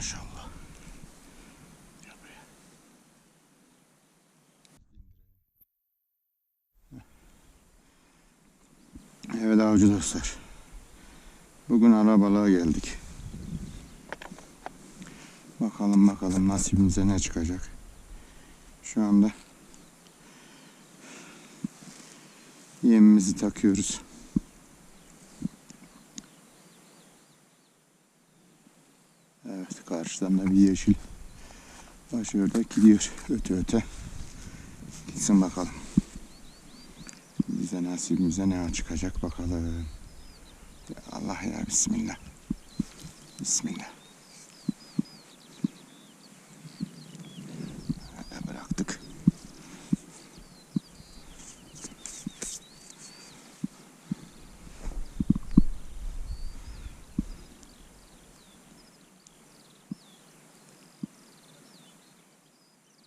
Maşallah. Evet avcı dostlar. Bugün arabalığa geldik. Bakalım bakalım nasibimize ne çıkacak. Şu anda yemimizi takıyoruz. Evet karşıdan da bir yeşil başördek gidiyor öte öte. Gitsin bakalım. Bize nasibimize ne çıkacak bakalım. Allah ya Bismillah. Bismillah. Hadi bıraktık.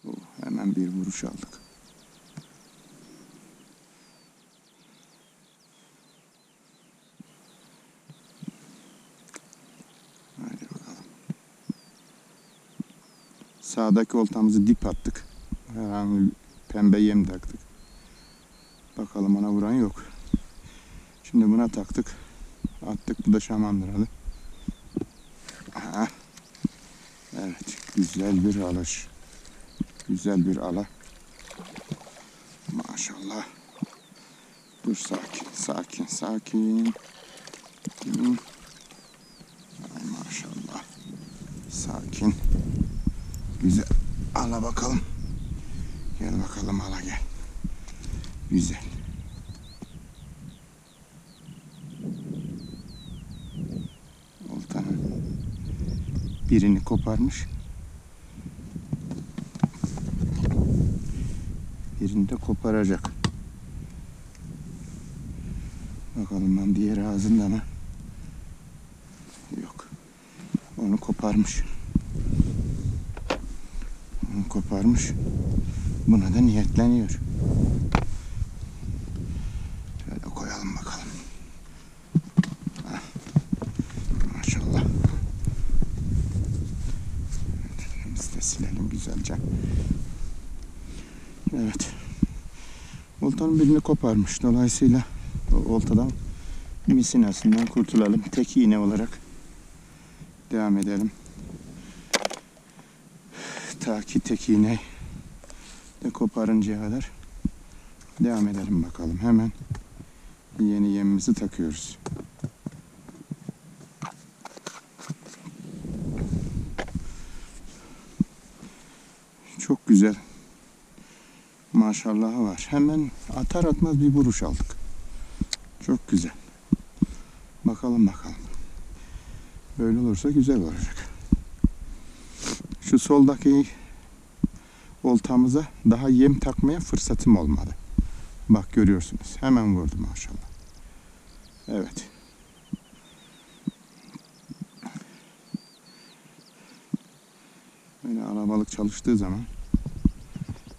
Oh, hemen bir vuruş aldık. Hadi bakalım. Sağdaki oltamızı dip attık. Herhangi pembe yem taktık. Bakalım ona vuran yok. Şimdi buna taktık. Attık. Bu da şamandıralı. Aha. Evet. Güzel bir alış. Güzel bir ala. Maşallah. Dur sakin, sakin, sakin. Hmm. Ay maşallah. Sakin. Güzel. Bakalım. Gel bakalım ala gel. Güzel. Oltanın birini koparmış. Birini de koparacak. Bakalım ben diğer ağzında mı? Yok. Onu koparmış. Koparmış. Buna da niyetleniyor. Şöyle koyalım bakalım. Hah. Maşallah. Biz de silelim güzelce. Evet. Oltanın birini koparmış. Dolayısıyla o oltadan misinasından kurtulalım. Tek iğne olarak devam edelim. Ta ki tek iğne de koparıncaya kadar devam edelim bakalım. Hemen yeni yemimizi takıyoruz. Çok güzel. Maşallahı var. Hemen atar atmaz bir vuruş aldık. Çok güzel. Bakalım bakalım. Böyle olursa güzel olacak. Şu soldaki oltamıza daha yem takmaya fırsatım olmadı. Bak görüyorsunuz. Hemen vurdu maşallah. Evet. Böyle alabalık çalıştığı zaman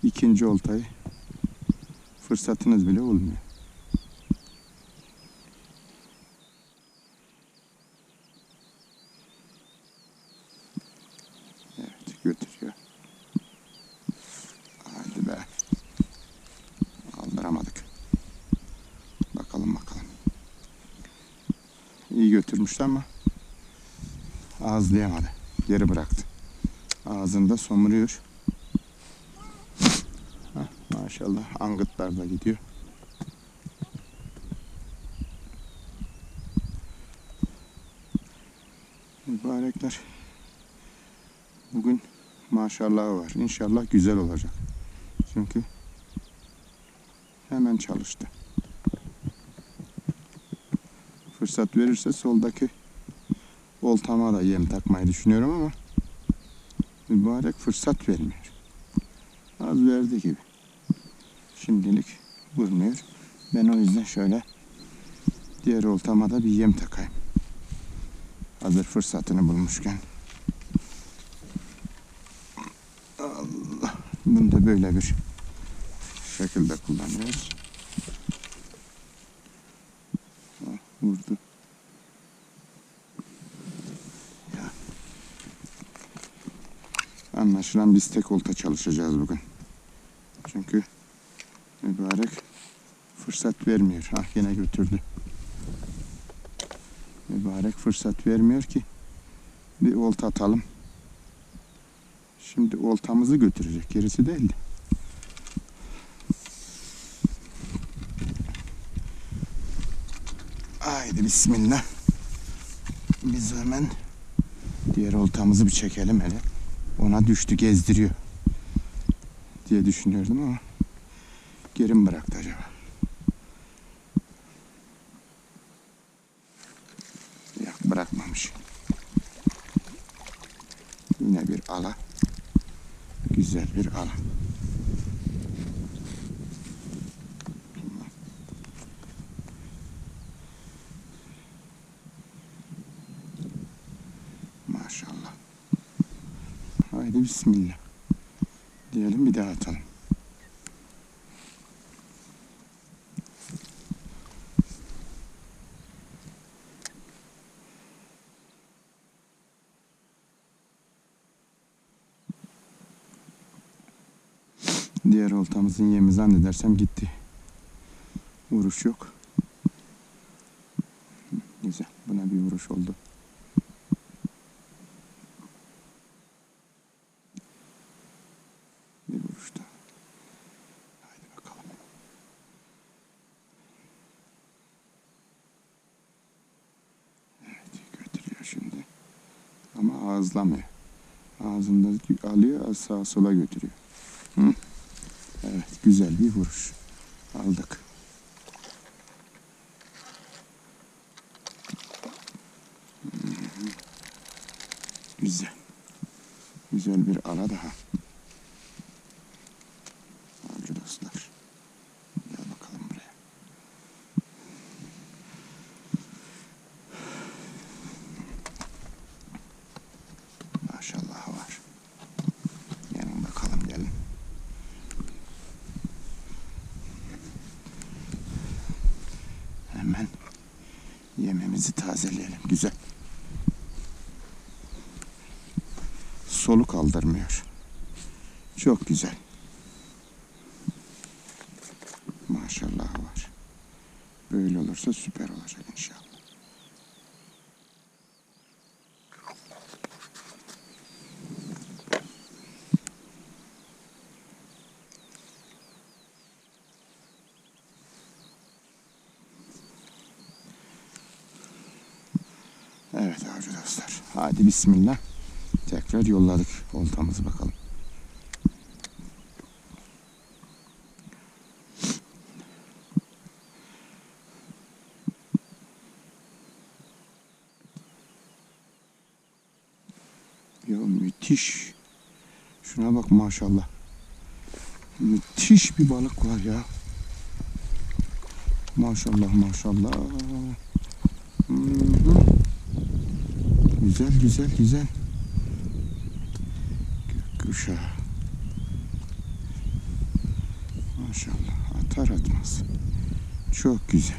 ikinci oltayı fırsatınız bile olmuyor. Evet götürüyor. Hadi be. Aldıramadık. Bakalım bakalım. Götürmüştü ama ağızlayamadı. Geri bıraktı. Ağzında somuruyor. Maşallah angıtlar da gidiyor. Mübarekler. Bugün maşallah var. İnşallah güzel olacak. Çünkü hemen çalıştı. Fırsat verirse soldaki oltama da yem takmayı düşünüyorum ama mübarek fırsat vermiyor. Az verdi gibi. Şimdilik vurmuyor. Ben o yüzden şöyle diğer oltama da bir yem takayım. Hazır fırsatını bulmuşken. Allah. Bunu da böyle bir şekilde kullanıyoruz. Ah, Vurdu. Anlaşılan biz tek olta çalışacağız bugün. Çünkü mübarek fırsat vermiyor. Ah yine götürdü. Mübarek fırsat vermiyor ki bir olta atalım. Şimdi oltamızı götürecek. Gerisi değil. Haydi bismillah. Biz hemen diğer oltamızı bir çekelim hele. Ona düştü gezdiriyor diye düşünüyordum ama geri mi bıraktı acaba? Yok bırakmamış. Yine bir ala. Güzel bir ala. Maşallah. Haydi bismillah. Diyelim bir daha atalım. Diğer oltamızın yemi zannedersem gitti. Vuruş yok. Güzel. Buna bir vuruş oldu. Bir vuruş daha. Haydi bakalım. Evet götürüyor şimdi. Ama ağızlamıyor. Ağzında alıyor sağa sola götürüyor. Hı? Evet güzel bir vuruş. Aldık. Güzel. Güzel bir ala daha. Avcı dostlar. Gel bakalım buraya. Maşallah var. Gelin bakalım gelin. Hemen yememizi tazeleyelim. Güzel. Soluk aldırmıyor. Çok güzel. Maşallah var. Böyle olursa süper olacak inşallah. Dostlar. Hadi bismillah. Tekrar yolladık oltamızı bakalım. Ya müthiş. Şuna bak maşallah. Müthiş bir balık var ya. Maşallah maşallah. Hı. Güzel güzel güzel. Gökkuşağı. Maşallah atar atmaz. Çok güzel.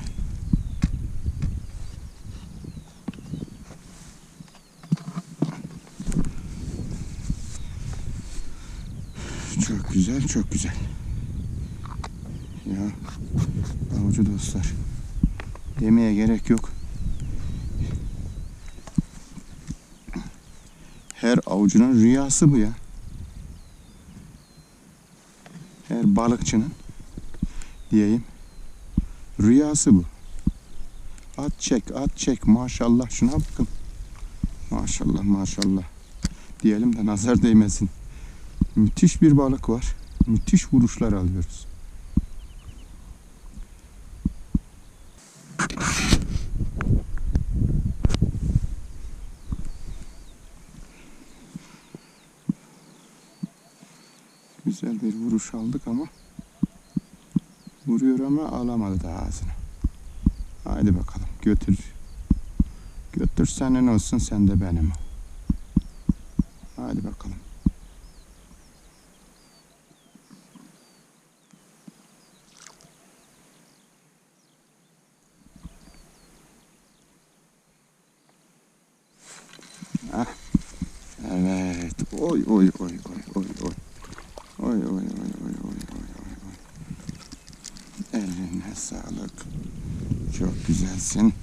Çok güzel, çok güzel. Ya avucu dostlar. Demeye gerek yok. Her avucunun rüyası bu ya. Her balıkçının diyeyim rüyası bu. At çek, at çek. Maşallah şuna bakın. Maşallah, maşallah. Diyelim de nazar değmesin. Müthiş bir balık var. Müthiş vuruşlar alıyoruz. Güzel bir vuruş aldık ama vuruyor ama alamadı da ağzına. Haydi bakalım götür. Götür senin olsun sen de benim ol. Hadi bakalım. Ah, evet oy oy oy oy. Oy oy oy oy oy oy oy. Eline sağlık. Çok güzelsin.